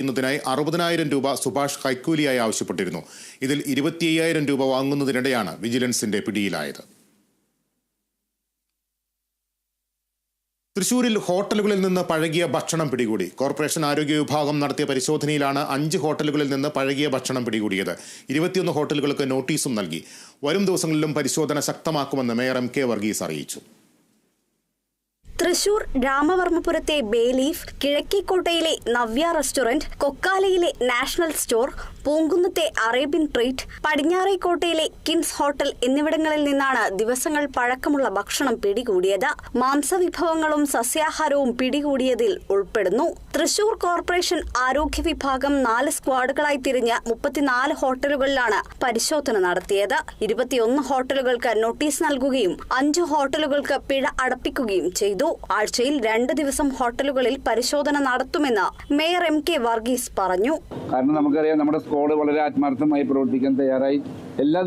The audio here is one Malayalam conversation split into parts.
ുന്നതിനായി അറുപതിനായിരം രൂപ സുഭാഷ് കൈക്കൂലിയായി ആവശ്യപ്പെട്ടിരുന്നു. ഇതിൽ ഇരുപത്തി അയ്യായിരം രൂപ വാങ്ങുന്നതിനിടെയാണ് വിജിലൻസിന്റെ പിടിയിലായത്. തൃശൂരിൽ ഹോട്ടലുകളിൽ നിന്ന് പഴകിയ ഭക്ഷണം പിടികൂടി. കോർപ്പറേഷൻ ആരോഗ്യ വിഭാഗം നടത്തിയ പരിശോധനയിലാണ് അഞ്ച് ഹോട്ടലുകളിൽ നിന്ന് പഴകിയ ഭക്ഷണം പിടികൂടിയത്. ഇരുപത്തിയൊന്ന് ഹോട്ടലുകൾക്ക് നോട്ടീസും നൽകി. വരും ദിവസങ്ങളിലും പരിശോധന ശക്തമാക്കുമെന്ന് മേയർ എം കെ വർഗീസ് അറിയിച്ചു. തൃശൂർ രാമവർമ്മപുരത്തെ ബേലീഫ് കിഴക്കേക്കോട്ടയിലെ നവ്യ റെസ്റ്റോറന്റ് കൊക്കാലയിലെ നാഷണൽ സ്റ്റോർ പൂങ്കുന്നത്തെ അറേബ്യൻ ട്രീറ്റ് പടിഞ്ഞാറേക്കോട്ടയിലെ കിൻസ് ഹോട്ടൽ എന്നിവിടങ്ങളിൽ നിന്നാണ് ദിവസങ്ങൾ പഴക്കമുള്ള ഭക്ഷണം പിടികൂടിയത്. മാംസവിഭവങ്ങളും സസ്യാഹാരവും പിടികൂടിയതിൽ ഉൾപ്പെടുന്നു. തൃശൂർ കോർപ്പറേഷൻ ആരോഗ്യ വിഭാഗം നാല് സ്ക്വാഡുകളായി തിരിഞ്ഞ് മുപ്പത്തിനാല് ഹോട്ടലുകളിലാണ് പരിശോധന നടത്തിയത്. ഇരുപത്തിയൊന്ന് ഹോട്ടലുകൾക്ക് നോട്ടീസ് നൽകുകയും അഞ്ച് ഹോട്ടലുകൾക്ക് പിഴ അടപ്പിക്കുകയും ചെയ്തു. ആഴ്ചയിൽ രണ്ട് ദിവസം ഹോട്ടലുകളിൽ പരിശോധന നടത്തുമെന്ന് മേയർ എം കെ വർഗീസ് പറഞ്ഞു. കാരണം നമുക്കറിയാം നമ്മുടെ സ്കോഡ് വളരെ ആത്മാർത്ഥമായി പ്രവർത്തിക്കാൻ തയ്യാറായി. എല്ലാ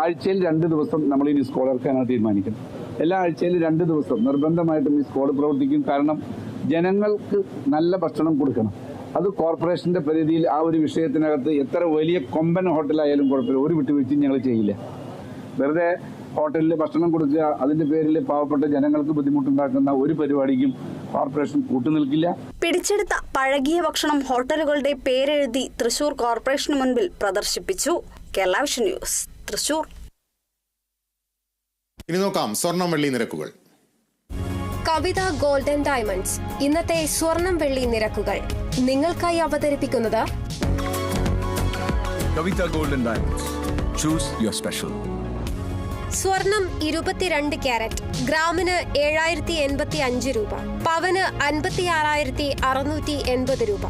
ആഴ്ചയിൽ രണ്ട് ദിവസം നമ്മൾ ഇനി സ്കോഡ് ഇറക്കാനാണ് തീരുമാനിക്കുന്നത്. എല്ലാ ആഴ്ചയിലും രണ്ട് ദിവസം നിർബന്ധമായിട്ടും ഈ സ്കോഡ് പ്രവർത്തിക്കും. കാരണം ജനങ്ങൾക്ക് നല്ല ഭക്ഷണം കൊടുക്കണം. അത് കോർപ്പറേഷന്റെ പരിധിയിൽ ആ ഒരു വിഷയത്തിനകത്ത് എത്ര വലിയ കൊമ്പൻ ഹോട്ടലായാലും കുഴപ്പമില്ല. ഒരു വിട്ടുവീഴ്ചയും ഞങ്ങൾ ചെയ്യില്ല. വെറുതെ ഹോട്ടലിൽ ഭക്ഷണം കൊടുക്കുക അതിന്റെ പേരിൽ പാവപ്പെട്ട ജനങ്ങൾക്ക് ബുദ്ധിമുട്ടുണ്ടാക്കുന്ന ഒരു പരിപാടിക്കും കോർപ്പറേഷൻ കൂട്ടുനിൽക്കില്ല. പിടിച്ചെടുത്ത പഴകിയ ഭക്ഷണം ഹോട്ടലുകളുടെ പേരെഴുതി തൃശൂർ കോർപ്പറേഷന് മുൻപിൽ പ്രദർശിപ്പിച്ചു. Kerala vision news Thrissur. ഇനി നോക്കാം സ്വർണം വെള്ളി നിരക്കുകൾ. കവിത ഗോൾഡൻ ഡയമണ്ട്സ് ഇന്നത്തെ സ്വർണം വെള്ളി നിരക്കുകൾ. നിങ്ങൾക്കായി അവതരിപ്പിക്കുന്നത് Kavitha golden diamonds. Choose your special. സ്വർണം ഇരുപത്തിരണ്ട് ക്യാരറ്റ് ഗ്രാമിന് ഏഴായിരത്തി എൺപത്തി അഞ്ച് രൂപ പവന് അൻപത്തി ആറായിരത്തി അറുന്നൂറ്റി എൺപത് രൂപ.